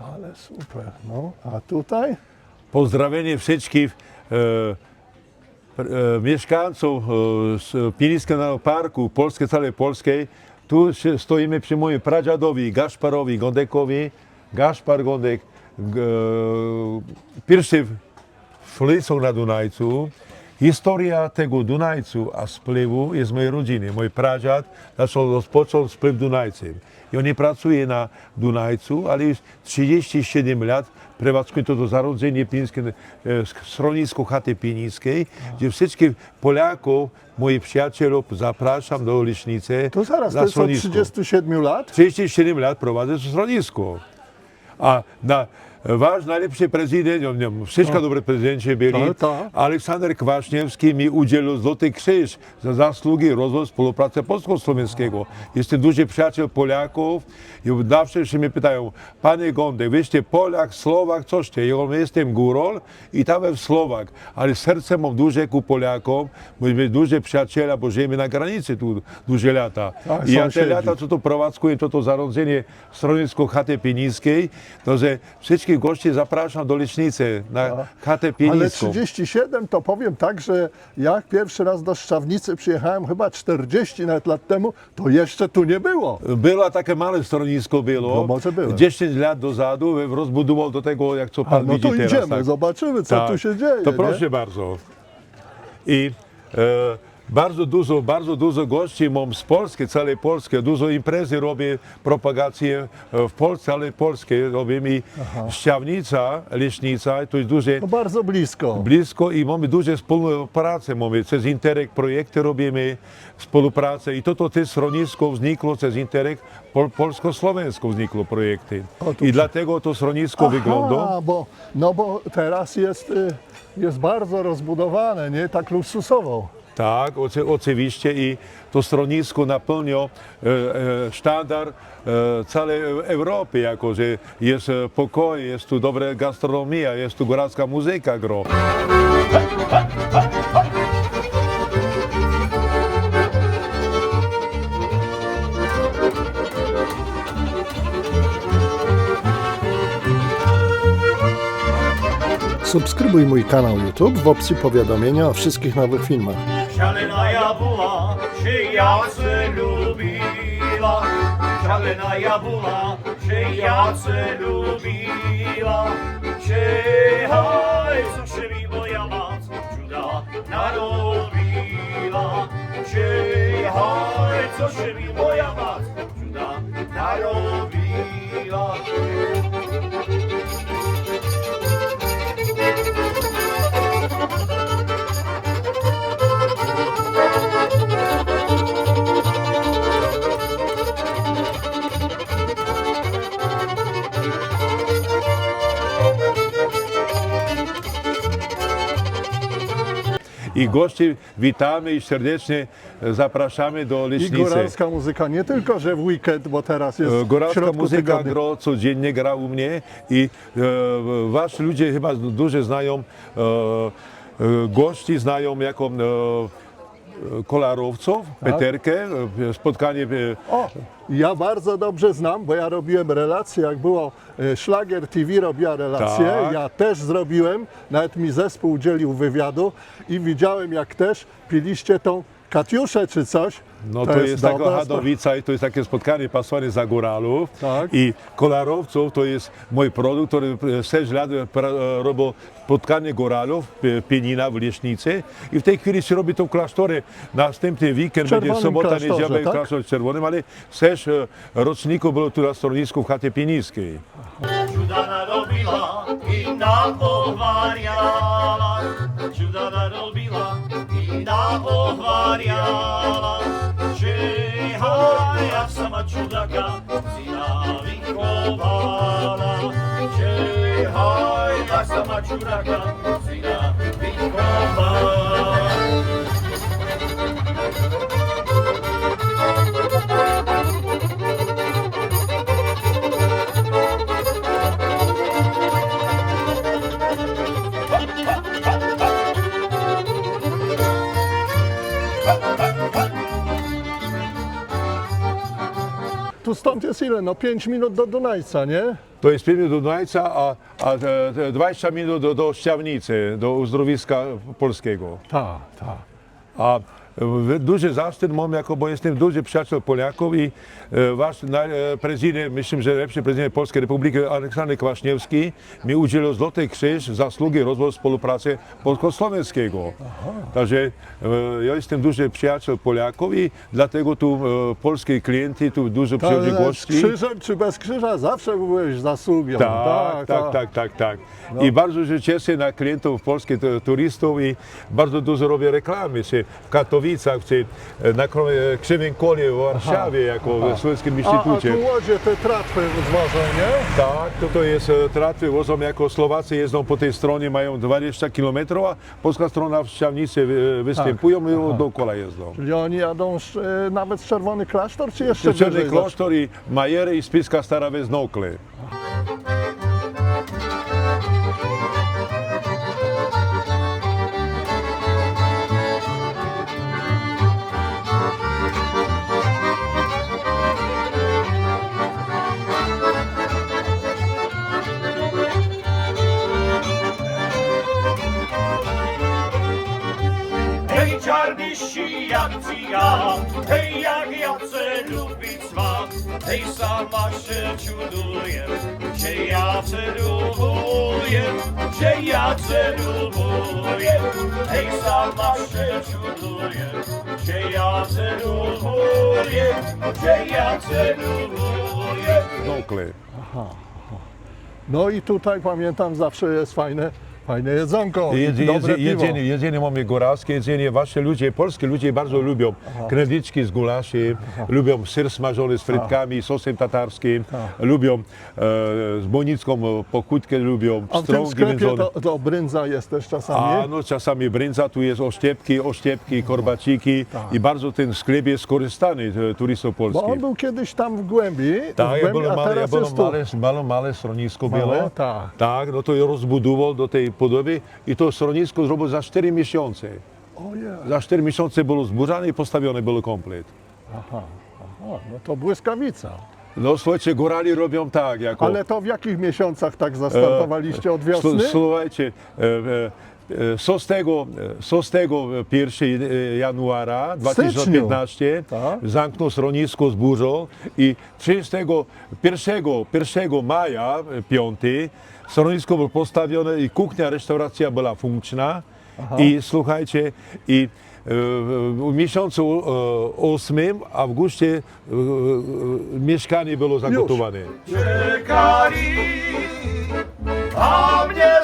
Ale super, no. A tutaj? Pozdrawienie wszystkich e, e, mieszkańców e, z Pielińskiego Parku, Polskiej, całej Polskiej. Tu się stoimy przy moim pradziadowi Gaszparowi Gondekowi. Gaszpar Gondek, g, pierwszy flisok na Dunajcu. Historia tego Dunajcu a spływu jest z mojej rodziny. Mój pradziad zaczął rozpoczął spływ Dunajcem. I on nie pracuje na Dunajcu, ale już 37 lat prowadzkuje to do zarodzenie pińskie, e, schronisko chaty pienińskiej, gdzie wszystkich Polaków, moich przyjaciół zapraszam do Leśnicy. To zaraz, na to jest od schronisko. 37 lat? 37 lat prowadzę to schronisko. A na, wasz najlepszy prezydent, no, nie, wszystko dobre prezydenci byli. Aleksander Kwaśniewski mi udzielił Złoty Krzyż za zasługi rozwój współpracy polsko-słowiańskiego. Jestem duży przyjaciel Polaków i zawsze się mnie pytają, panie Gondek, wyście Polak, Słowak, coś ty? Ja mówię, jestem górol i tam jest Słowak, ale serce mam duże ku Polakom, myśmy duże przyjaciele, bo żyjemy na granicy tu duże lata. Tak, I ja te lata, co to prowadzkuję, to to zarządzenie schronisko chaty pienińskiej, to że wszystkich gości zapraszam do Leśnicy na chatę Ale pienińską. 37 to powiem tak, że jak pierwszy raz do Szczawnicy przyjechałem chyba 40 nawet lat temu, to jeszcze tu nie było. Było takie małe schronisko było, No, może było. 10 lat dozadu, rozbudował do tego, jak co A, pan no widzi to teraz. idziemy, tak. zobaczymy co Tak. tu się dzieje. To nie? proszę bardzo. I e, bardzo dużo, bardzo dużo gości mam z Polski, całej Polski. Dużo imprezy robię, propagację e, w Polsce, ale Polskie robię i Ściawnica, Leśnica, to jest duże No bardzo blisko. blisko i mamy duże współpracę, mamy przez Interreg projekty robimy, współpracę i to, to też schronisko wznikło przez Interreg, pol, polsko-słoweńsko wznikło projekty. O, I przy- dlatego to schronisko wygląda. A, bo, no bo teraz jest, y, jest bardzo rozbudowane, nie? Tak luksusowo. Tak, oczy, oczywiście i to schronisko napełnia e, e, sztandar e, całej Europy, jako że jest pokój, jest tu dobra gastronomia, jest tu góralska muzyka gro. Subskrybuj mój kanał YouTube w opcji powiadomienia o wszystkich nowych filmach. Czarna була, czy ja cię lubiła? Czarna була, czy ja cię lubiła? Czy haj, co się mi moja matka cuda narobiła? Czy haj, co się mi moja matka narobiła? I gości witamy i serdecznie zapraszamy do I Leśnicy. góralska muzyka, nie tylko, że w weekend, bo teraz jest E, Góralska muzyka tygodnia. gro codziennie gra u mnie i e, wasz ludzie chyba dużo znają, e, e, gości znają jako e, kolarowców, Tak. Peterkę, e, spotkanie e, O, ja bardzo dobrze znam, bo ja robiłem relacje, jak było e, Szlagier TV robiła relacje, Tak. ja też zrobiłem, nawet mi zespół udzielił wywiadu i widziałem jak też piliście tą Katiuszę czy coś. No to, jest, taka dobra Hadowica i to jest takie spotkanie pasowane za góralów. Tak. I kolarowców to jest mój produkt, który 6 lat pra- robił spotkanie góralów, e, pienina w Leśnicy. I w tej chwili się robi to w klasztorze. Następny weekend będzie sobota, niedziela tak? klasztorze czerwonym, ale 6 e, roczników było tu na stronnisku w chacie pienińskiej. Čuda narobila i napovarjala Čuda narobila i napovarjala Čehaj, ja sama czudaka zjawi kowala. Ciechaj, ja sama czudaka zjawi kowala. Jest ile? No 5 minut do Dunajca, nie? To jest 5 minut do Dunajca, a, a e, 20 minut do, do Ściawnicy, do uzdrowiska polskiego. Tak, tak. A duży zaszczyt mam, jako, bo jestem duży przyjaciel Polaków i e, wasz e, prezydent, myślę, że lepszy prezydent Polskiej Republiki Aleksander Kwaśniewski mi udzielił Złoty Krzyż zasługi rozwoju współpracy polsko-słowiańskiego. Także e, ja jestem duży przyjaciel Polaków i dlatego tu polskie klienty, tu dużo przychodzi Ale z gości. krzyżem czy bez krzyża zawsze byłeś zasługią. Tak, tak, tak, tak, tak. I bardzo się cieszę na klientów polskich tu- turystów i bardzo dużo robię reklamy w Katowicach, czy na Kro- Krzywym Kole w Warszawie, jako w Słowackim A, a Instytucie. tu łodzie te tratwy zwożą, nie? Tak, to, to jest e, tratwy wozą jako Słowacy jeżdżą po tej stronie, mają 20 km, a polska strona w Ściawnicy wy- występują i dookoła jeżdżą. Czyli oni jadą e, nawet z Czerwony Klasztor, czy jeszcze wyżej? Klasztor i Majery i Spiska Stara Weznokle. Ja, hej, jak jace lubić ma, hej, sama się czuduję, że ja celuję, że ja celuję, hej, sama się czuduję, że ja celuję, że ja celuję. Weznokle. No i tutaj pamiętam zawsze jest fajne, fajne jedzonko. Jedz, dobre jedz, piwo. jedzenie, jedzenie mamy góralskie, jedzenie wasze ludzie, polskie ludzie bardzo lubią knedliczki z gulaszy, lubią ser smażony z frytkami, sosem tatarskim, lubią e, z bonicką e, pokutkę, lubią A w tym strągi sklepie to, to brędza jest też czasami. A no czasami brędza, tu jest oszczepki, oszczepki, korbaciki i bardzo ten sklep jest skorzystany e, turystów Bo on polskich. był kiedyś tam w głębi, Tak, w ja głębi było a małe, ja teraz było jest tu. małe, małe, małe schronisko Małe? Tak. Tak, no to je rozbudował do tej podoby i to schronisko zrobił za 4 miesiące. Ojej, Za 4 miesiące było zburzane i postawione było komplet. aha, aha, no to błyskawica. No słuchajcie, górali robią tak, jako... Ale to w jakich miesiącach tak zastartowaliście? Od wiosny? Slu- Słuchajcie, e, e, e, 6, e, 6 1 e, januara 2015 Tak. zamknął schronisko z burzą i 31 1 maja, e, 5, schronisko było postawione i kuchnia, restauracja była funkcjona i słuchajcie, i e, w miesiącu e, 8 Augustie e, e, mieszkanie było zagotowane. Czekali, a mnie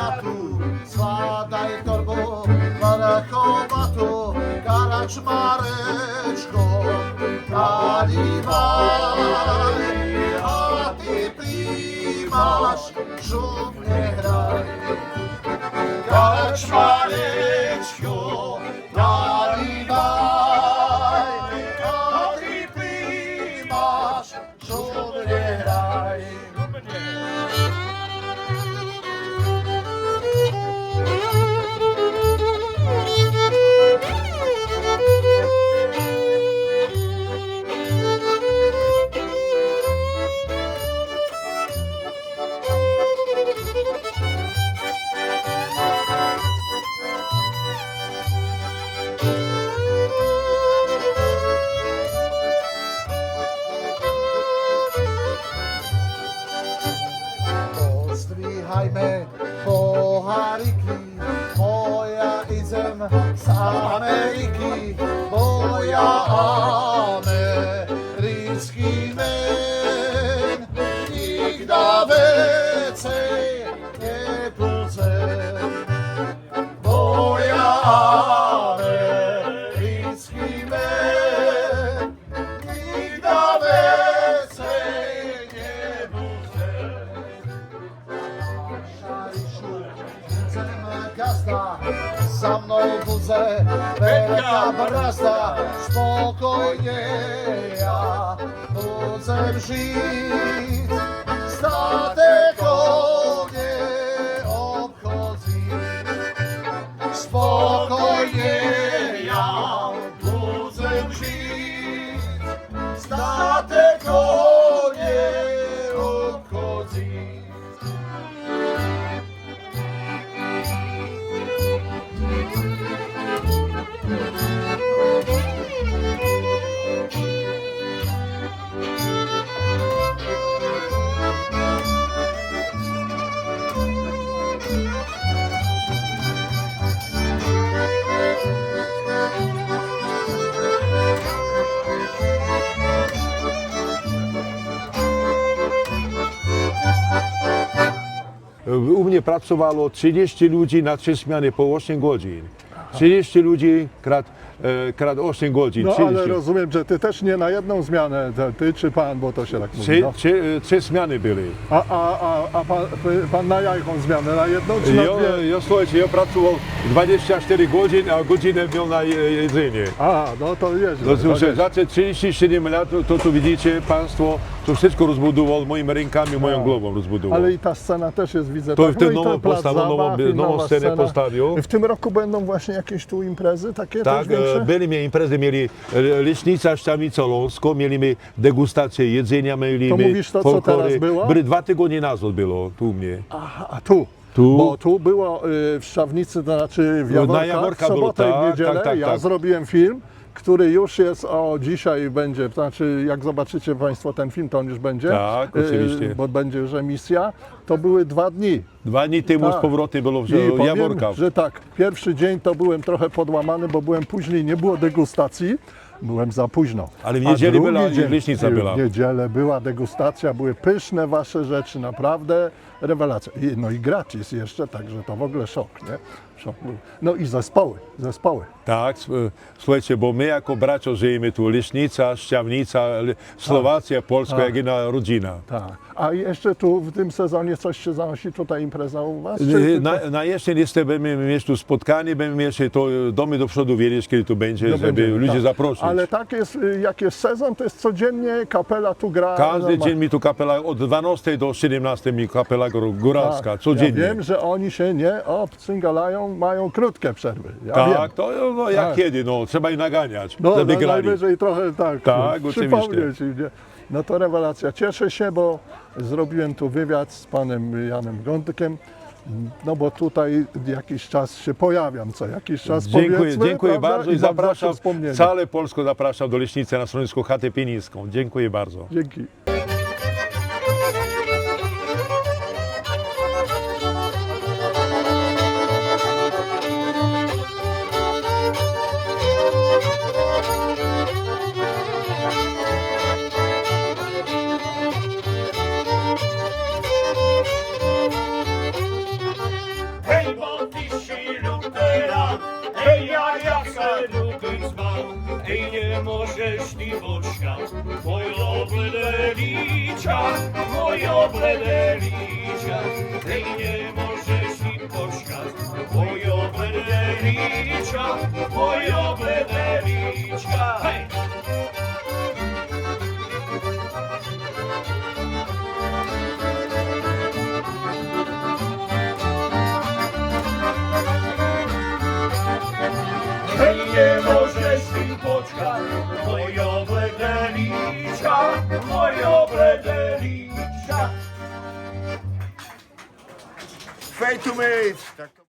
kamaratu, składaj torbo, marachowatu, garacz mareczko, naливай, a ty primasz, żółw nie graj. Garacz Vyzdvíhajme poháriky, moja i zem z Ameriky, moja Americký Brazda spokojnie ja chodzę żyć. U mnie pracowało 30 ludzi na trzy zmiany po 8 godzin. 30 ludzi krát, e, krát 8 godzin. No 30. ale rozumiem, że ty też nie na jedną zmianę, ty czy pan, bo to się tak mówi. Trzy, No. trzy, e, trzy zmiany były. A, a, a, a pan, pan na jaką zmianę? Na jedną czy na Ja, dwie? ja, słuchajcie, ja pracował 24 godziny, a godzinę miał na je- jedzenie. A, no to jest. No, słuchajcie, za te 37 lat, to, to widzicie Państwo, to wszystko rozbudował moimi rękami, moją głową rozbudował. Ale i ta scena też jest, widzę. To tak. w ten nową postawą, nową- nową scenę postawił. W tym roku będą właśnie jakieś tu imprezy takie Tak, też większe? e, byliśmy imprezy, mieli e, Leśnica, Szczawnica, Ląsko, mieliśmy degustację jedzenia, mieliśmy To mówisz to, co teraz było? Byli dwa tygodnie nazad było tu u mnie. Aha, a tu? Tu? Bo tu było y, w Szczawnicy, to znaczy w Jaworkach, na Jaworka w sobotę było, i w tak, niedzielę. tak, tak, ja tak. zrobiłem film, który już jest, o dzisiaj będzie, to znaczy jak zobaczycie Państwo ten film, to on już będzie. Tak, y, oczywiście. Bo będzie już emisja. To były dwa dni. Dwa dni temu Tak. z powrotem było w I powiem, Jaworka. że tak, pierwszy dzień to byłem trochę podłamany, bo byłem później, nie było degustacji. Byłem za późno. Ale w niedzielę była- dzień- leśnica w była. niedzielę była degustacja, były pyszne wasze rzeczy, naprawdę rewelacja. I, no i gratis jeszcze, także to w ogóle szok, nie? No i zespoły, zespoły. Tak, słuchajcie, bo my jako bracia żyjemy tu, Leśnica, Szczawnica, Le- Słowacja, Polska, Tak. jak jedna rodzina. Tak. A jeszcze tu w tym sezonie coś się zanosi tutaj impreza u was? Czy tylko- Na, na jesień jeszcze będziemy mieć tu spotkanie, będziemy mieć to e, domy do przodu wiedzieć, kiedy to będzie, No żeby będziemy, ludzi tak. zaprosić. Ale tak jest, y, jak jest sezon, to jest codziennie kapela tu gra. Każdy dzień mi tu kapela, od 12 do 17 mi kapela gór- góralska, Tak, codziennie. Ja wiem, że oni się nie obcyngalają, mają krótkie przerwy. Ja tak, wiem. to no, jak Tak. kiedy, no, trzeba ich naganiać, No, żeby no grali. najwyżej trochę tak, Tak, przypomnieć im, nie? No to rewelacja. Cieszę się, bo zrobiłem tu wywiad z panem Janem Gądkiem. No bo tutaj jakiś czas się pojawiam, co jakiś czas Dziękuję, dziękuję prawda? bardzo i zapraszam, całe Polsko zapraszam do Leśnicy na Stronisku Chatę Pienińską. Dziękuję bardzo. Dzięki. не можеш ти бочка, моє обледе річа, моє обледе річа, ти не можеш ти бочка, моє обледе річа, моє Eita!